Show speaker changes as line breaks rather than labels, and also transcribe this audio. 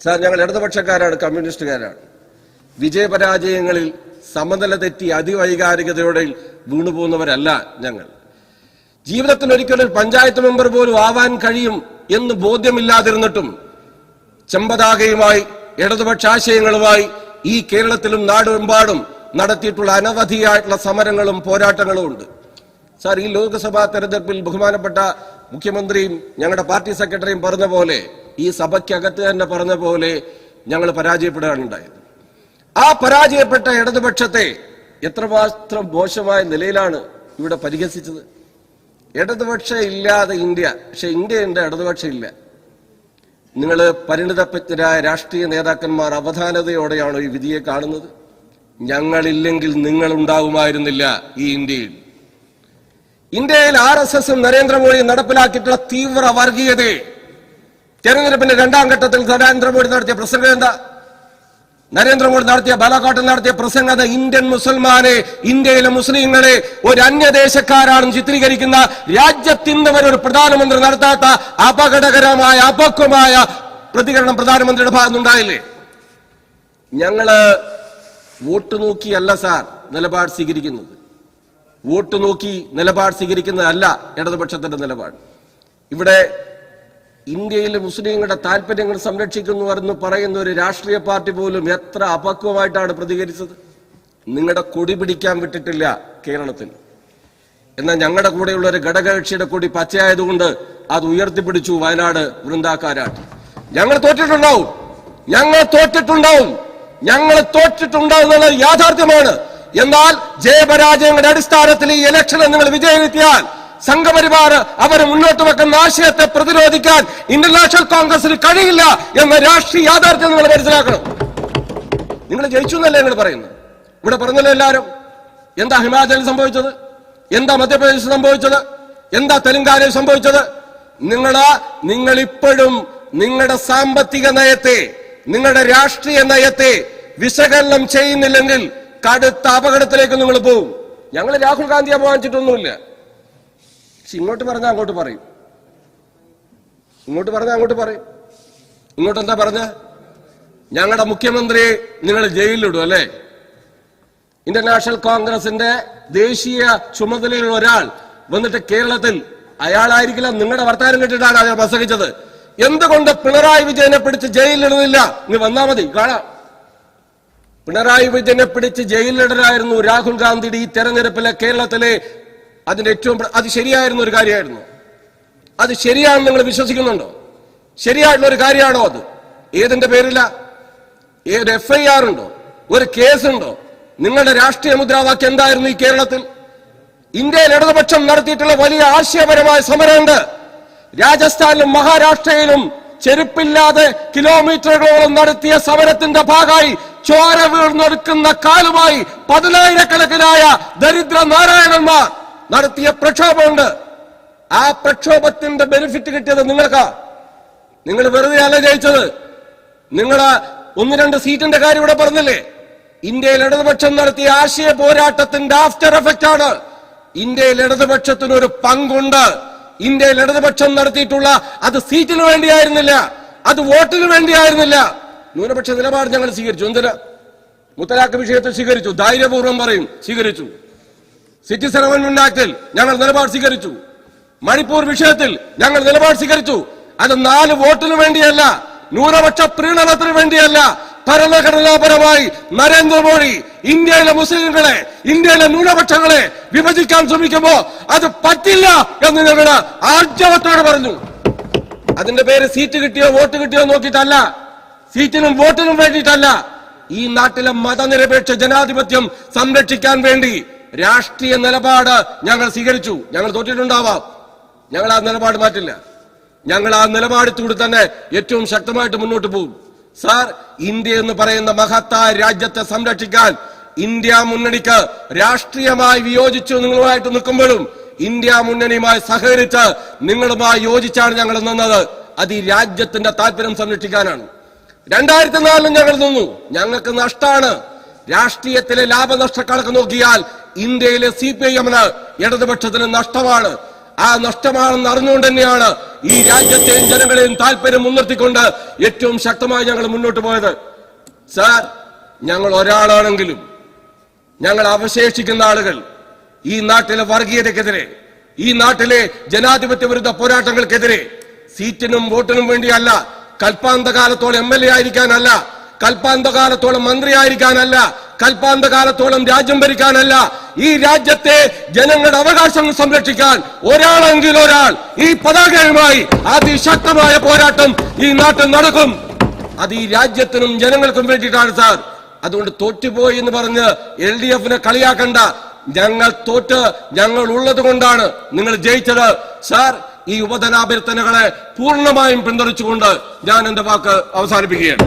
Sir ഞങ്ങൾ ഇടതുപക്ഷക്കാരാണ് കമ്മ്യൂണിസ്റ്റുകാരാണ്. വിജയപരാജയങ്ങളിൽ സമനില തെറ്റി അതിവൈകാരികതയോടെ വീണുപോകുന്നവരല്ല ഞങ്ങൾ. ജീവിതത്തിൽ ഒരിക്കലും പഞ്ചായത്ത് മെമ്പർ പോലും ആവാൻ കഴിയും എന്ന് ബോധ്യമില്ലാതിരുന്നിട്ടും ചെമ്പതാകയുമായി ഇടതുപക്ഷ ആശയങ്ങളുമായി ഈ കേരളത്തിലും നാടെമ്പാടും നടത്തിയിട്ടുള്ള അനവധിയായിട്ടുള്ള സമരങ്ങളും പോരാട്ടങ്ങളും ഉണ്ട്. സാർ ഈ ലോക്സഭാ തെരഞ്ഞെടുപ്പിൽ ബഹുമാനപ്പെട്ട മുഖ്യമന്ത്രിയും ഞങ്ങളുടെ പാർട്ടി സെക്രട്ടറിയും പറഞ്ഞ പോലെ ഈ സഭയ്ക്കകത്ത് തന്നെ പറഞ്ഞ പോലെ ഞങ്ങൾ പരാജയപ്പെടുകയാണ് ഉണ്ടായത് ആ പരാജയപ്പെട്ട ഇടതുപക്ഷത്തെ എത്രമാത്രം മോശമായ നിലയിലാണ് ഇവിടെ പരിഹസിച്ചത്? ഇടതുപക്ഷ ഇല്ലാതെ ഇന്ത്യ പക്ഷെ ഇന്ത്യയുടെ ഇടതുപക്ഷം ഇല്ല. നിങ്ങൾ പരിണിതപ്പറ്റരായ രാഷ്ട്രീയ നേതാക്കന്മാർ അവധാനതയോടെയാണോ ഈ വിധിയെ കാണുന്നത്? ഞങ്ങളില്ലെങ്കിൽ നിങ്ങൾ ഉണ്ടാവുമായിരുന്നില്ല ഈ ഇന്ത്യയിൽ. ഇന്ത്യയിൽ ആർ എസ് എസും നരേന്ദ്രമോദിയും നടപ്പിലാക്കിയിട്ടുള്ള തീവ്ര വർഗീയതയെ തെരഞ്ഞെടുപ്പിന്റെ രണ്ടാം ഘട്ടത്തിൽ നരേന്ദ്രമോദി നടത്തിയ പ്രസംഗം എന്താ? നരേന്ദ്രമോദി നടത്തിയ ബാലാഘാട്ടിൽ നടത്തിയ പ്രസംഗത ഇന്ത്യൻ മുസൽമാനെ ഇന്ത്യയിലെ മുസ്ലിങ്ങളെ ഒരു അന്യദേശക്കാരാണെന്ന് ചിത്രീകരിക്കുന്ന രാജ്യത്തിന്റെ ഒരു പ്രധാനമന്ത്രി നടത്താത്ത അപകടകരമായ അപക്വമായ പ്രതികരണം പ്രധാനമന്ത്രിയുടെ ഭാഗത്തുനിന്നുണ്ടായില്ലേ? ഞങ്ങൾ വോട്ട് നോക്കിയല്ല സാർ നിലപാട് സ്വീകരിക്കുന്നത്. വോട്ട് നോക്കി നിലപാട് സ്വീകരിക്കുന്നതല്ല ഇടതുപക്ഷത്തിന്റെ നിലപാട്. ഇവിടെ ഇന്ത്യയിലെ മുസ്ലിങ്ങളുടെ താല്പര്യങ്ങൾ സംരക്ഷിക്കുന്നു എന്ന് പറയുന്ന ഒരു രാഷ്ട്രീയ പാർട്ടി പോലും എത്ര അപക്വമായിട്ടാണ് പ്രതികരിച്ചത്? നിങ്ങളുടെ കൊടി പിടിക്കാൻ വിട്ടിട്ടില്ല കേരളത്തിൽ. എന്നാൽ ഞങ്ങളുടെ കൂടെയുള്ള ഒരു ഘടകകക്ഷിയുടെ കൊടി പച്ചയായതുകൊണ്ട് അത് ഉയർത്തിപ്പിടിച്ചു വയനാട് വൃന്ദാക്കാരാട്ട്. ഞങ്ങൾ തോറ്റിട്ടുണ്ടാവും. ഞങ്ങൾ തോറ്റിട്ടുണ്ടാവും. ഞങ്ങൾ തോറ്റിട്ടുണ്ടാവും എന്നുള്ളത് യാഥാർത്ഥ്യമാണ്. എന്നാൽ ജയപരാജയങ്ങളുടെ അടിസ്ഥാനത്തിൽ ഈ ഇലക്ഷനെ നിങ്ങൾ വിജയിത്തിയാൽ സംഘപരിവാർ അവർ മുന്നോട്ട് വെക്കുന്ന ആശയത്തെ പ്രതിരോധിക്കാൻ ഇന്റർനാഷണൽ നാഷണൽ കോൺഗ്രസിന് കഴിയില്ല എന്ന രാഷ്ട്രീയ യാഥാർത്ഥ്യം നിങ്ങൾ മനസ്സിലാക്കണം. നിങ്ങൾ ജയിച്ചു എന്നല്ലേ നിങ്ങൾ പറയുന്നത്? ഇവിടെ പറഞ്ഞല്ലോ എല്ലാവരും. എന്താ ഹിമാചലിൽ സംഭവിച്ചത്? എന്താ മധ്യപ്രദേശിൽ സംഭവിച്ചത്? എന്താ തെലങ്കാനയിൽ സംഭവിച്ചത്? നിങ്ങളാ നിങ്ങൾ ഇപ്പോഴും നിങ്ങളുടെ സാമ്പത്തിക നയത്തെ നിങ്ങളുടെ രാഷ്ട്രീയ നയത്തെ വിശകലനം ചെയ്യുന്നില്ലെങ്കിൽ കടുത്ത അപകടത്തിലേക്ക് നിങ്ങൾ പോകും ഞങ്ങൾ രാഹുൽ ഗാന്ധിയെ അപമാനിച്ചിട്ടൊന്നുമില്ല. പക്ഷെ ഇങ്ങോട്ട് പറഞ്ഞാൽ അങ്ങോട്ട് പറയും. ഇങ്ങോട്ട് പറഞ്ഞാൽ അങ്ങോട്ട് പറയും. ഇങ്ങോട്ട് എന്താ പറഞ്ഞ? ഞങ്ങളുടെ മുഖ്യമന്ത്രിയെ നിങ്ങൾ ജയിലിലിടും അല്ലേ? ഇന്റർനാഷണൽ നാഷണൽ കോൺഗ്രസിന്റെ ദേശീയ ചുമതലയിലുള്ള ഒരാൾ വന്നിട്ട് കേരളത്തിൽ അയാളായിരിക്കില്ല നിങ്ങളുടെ വർത്താനം കേട്ടിട്ടാണ് അയാൾ പ്രസംഗിച്ചത്. എന്തുകൊണ്ട് പിണറായി വിജയനെ പിടിച്ച് ജയിലിലിടുന്നില്ല? നീ വന്നാ മതി കാണാം. പിണറായി വിജയനെ പിടിച്ച് ജയിലിലിടരായിരുന്നു രാഹുൽ ഗാന്ധിയുടെ ഈ തെരഞ്ഞെടുപ്പിലെ കേരളത്തിലെ അതിന്റെ ഏറ്റവും അത് ശരിയായിരുന്ന ഒരു കാര്യമായിരുന്നു. അത് ശരിയാണെന്ന് നിങ്ങൾ വിശ്വസിക്കുന്നുണ്ടോ? ശരിയായിട്ടുള്ള ഒരു കാര്യമാണോ അത്? ഏതിന്റെ പേരില്ല ഏത് എഫ് ഐ ആർ ഉണ്ടോ? ഒരു കേസുണ്ടോ നിങ്ങളുടെ രാഷ്ട്രീയ മുദ്രാവാക്യം എന്തായിരുന്നു ഈ കേരളത്തിൽ? ഇന്ത്യയിൽ ഇടതുപക്ഷം നടത്തിയിട്ടുള്ള വലിയ ആശയപരമായ സമരമുണ്ട് രാജസ്ഥാനിലും മഹാരാഷ്ട്രയിലും ചെരുപ്പില്ലാതെ കിലോമീറ്ററുകളോളം നടത്തിയ സമരത്തിന്റെ ഭാഗമായി ചോര വീർന്നൊടുക്കുന്ന കാലുമായി പതിനായിരക്കണക്കിനായ ദരിദ്ര നാരായണന്മാർ നടത്തിയ പ്രക്ഷോഭമുണ്ട്. ആ പ്രക്ഷോഭത്തിന്റെ ബെനിഫിറ്റ് കിട്ടിയത് നിങ്ങൾക്കാ. നിങ്ങൾ വെറുതെ അല്ല ജയിച്ചത്. നിങ്ങൾ ഒന്ന് രണ്ട് സീറ്റിന്റെ കാര്യം ഇവിടെ പറഞ്ഞില്ലേ? ഇന്ത്യയിൽ ഇടതുപക്ഷം നടത്തിയ ആശയ പോരാട്ടത്തിന്റെ ആഫ്റ്റർ എഫക്റ്റ് ആണ്. ഇന്ത്യയിൽ ഇടതുപക്ഷത്തിന് ഒരു പങ്കുണ്ട്. ഇന്ത്യയിൽ ഇടതുപക്ഷം നടത്തിയിട്ടുള്ള അത് സീറ്റിന് വേണ്ടിയായിരുന്നില്ല. അത് വോട്ടിന് വേണ്ടിയായിരുന്നില്ല. ന്യൂനപക്ഷ നിലപാട് ഞങ്ങൾ സ്വീകരിച്ചു. എന്തിന്? മുത്തലാഖ് വിഷയത്തിൽ സ്വീകരിച്ചു. ധൈര്യപൂർവം പറയും. സ്വീകരിച്ചു. സിറ്റിസൺ അമെന്റ്മെന്റ് ആക്ടിൽ ഞങ്ങൾ നിലപാട് സ്വീകരിച്ചു. മണിപ്പൂർ വിഷയത്തിൽ ഞങ്ങൾ നിലപാട് സ്വീകരിച്ചു. അത് നാല് വോട്ടിന് വേണ്ടിയല്ല ന്യൂനപക്ഷ പ്രീണനത്തിന് വേണ്ടിയല്ല ഭരണഘടനാപരമായി നരേന്ദ്രമോദി ഇന്ത്യയിലെ മുസ്ലിങ്ങളെ ഇന്ത്യയിലെ ന്യൂനപക്ഷങ്ങളെ വിഭജിക്കാൻ ശ്രമിക്കുമ്പോ അത് പറ്റില്ല എന്ന് ഞങ്ങൾ ആർജവത്തോടെ പറഞ്ഞു. അതിന്റെ പേര് സീറ്റ് കിട്ടിയോ വോട്ട് കിട്ടിയോ നോക്കിയിട്ടല്ല. സീറ്റിനും വോട്ടിനും വേണ്ടിയിട്ടല്ല. ഈ നാട്ടിലെ മതനിരപേക്ഷ ജനാധിപത്യം സംരക്ഷിക്കാൻ വേണ്ടി രാഷ്ട്രീയ നിലപാട് ഞങ്ങൾ സ്വീകരിച്ചു. ഞങ്ങൾ തോറ്റിട്ടുണ്ടാവാം. ഞങ്ങൾ ആ നിലപാട് മാറ്റില്ല. ഞങ്ങൾ ആ നിലപാടത്തൂടെ തന്നെ ഏറ്റവും ശക്തമായിട്ട് മുന്നോട്ട് പോകും. സാർ ഇന്ത്യ എന്ന് പറയുന്ന മഹത്തായ രാജ്യത്തെ സംരക്ഷിക്കാൻ ഇന്ത്യ മുന്നണിക്ക് രാഷ്ട്രീയമായി വിയോജിച്ചു നിങ്ങളുമായിട്ട് നിൽക്കുമ്പോഴും ഇന്ത്യ മുന്നണിയുമായി സഹകരിച്ച് നിങ്ങളുമായി യോജിച്ചാണ് ഞങ്ങൾ നിന്നത്. അത് ഈ രാജ്യത്തിന്റെ താല്പര്യം സംരക്ഷിക്കാനാണ്. രണ്ടായിരത്തി നാലിലും ഞങ്ങൾ നിന്നു. ഞങ്ങൾക്ക് നഷ്ടമാണ് രാഷ്ട്രീയത്തിലെ ലാഭനഷ്ട കണക്ക് നോക്കിയാൽ ഇന്ത്യയിലെ സി പി ഐ എമ്മിന് ഇടതുപക്ഷത്തിന് നഷ്ടമാണ്. ആ നഷ്ടമാണെന്ന് അറിഞ്ഞുകൊണ്ട് തന്നെയാണ് ഈ രാജ്യത്തെയും ജനങ്ങളെയും താല്പര്യം മുൻനിർത്തിക്കൊണ്ട് ഏറ്റവും ശക്തമായി ഞങ്ങൾ മുന്നോട്ട് പോയത്. സാർ ഞങ്ങൾ ഒരാളാണെങ്കിലും ഞങ്ങൾ അവശേഷിക്കുന്ന ആളുകൾ. ഈ നാട്ടിലെ വർഗീയതക്കെതിരെ ഈ നാട്ടിലെ ജനാധിപത്യ വിരുദ്ധ പോരാട്ടങ്ങൾക്കെതിരെ സീറ്റിനും വോട്ടിനും വേണ്ടിയല്ല കൽപ്പാന്തകാലത്തോളം എം എൽ എ ആയിരിക്കാനല്ല കൽപ്പാന്തകാലത്തോളം മന്ത്രിയായിരിക്കാനല്ല കൽപ്പാന്തകാലത്തോളം രാജ്യം ഭരിക്കാനല്ല ഈ രാജ്യത്തെ ജനങ്ങളുടെ അവകാശങ്ങൾ സംരക്ഷിക്കാൻ ഒരാളെങ്കിൽ ഒരാൾ ഈ പതാകയുമായി അതിശക്തമായ പോരാട്ടം ഈ നാട്ടിൽ നടക്കും. അത് ഈ രാജ്യത്തിനും ജനങ്ങൾക്കും വേണ്ടിയിട്ടാണ് സാർ. അതുകൊണ്ട് തോറ്റുപോയി എന്ന് പറഞ്ഞ് എൽ ഡി എഫിനെ കളിയാക്കണ്ട. ഞങ്ങൾ തോറ്റ് ഞങ്ങൾ ഉള്ളത് കൊണ്ടാണ് നിങ്ങൾ ജയിച്ചത്. സാർ ഈ ഉപധനാഭ്യർത്ഥനകളെ പൂർണമായും പിന്തുണച്ചുകൊണ്ട് ഞാൻ എന്റെ വാക്ക് അവസാനിപ്പിക്കുകയാണ്.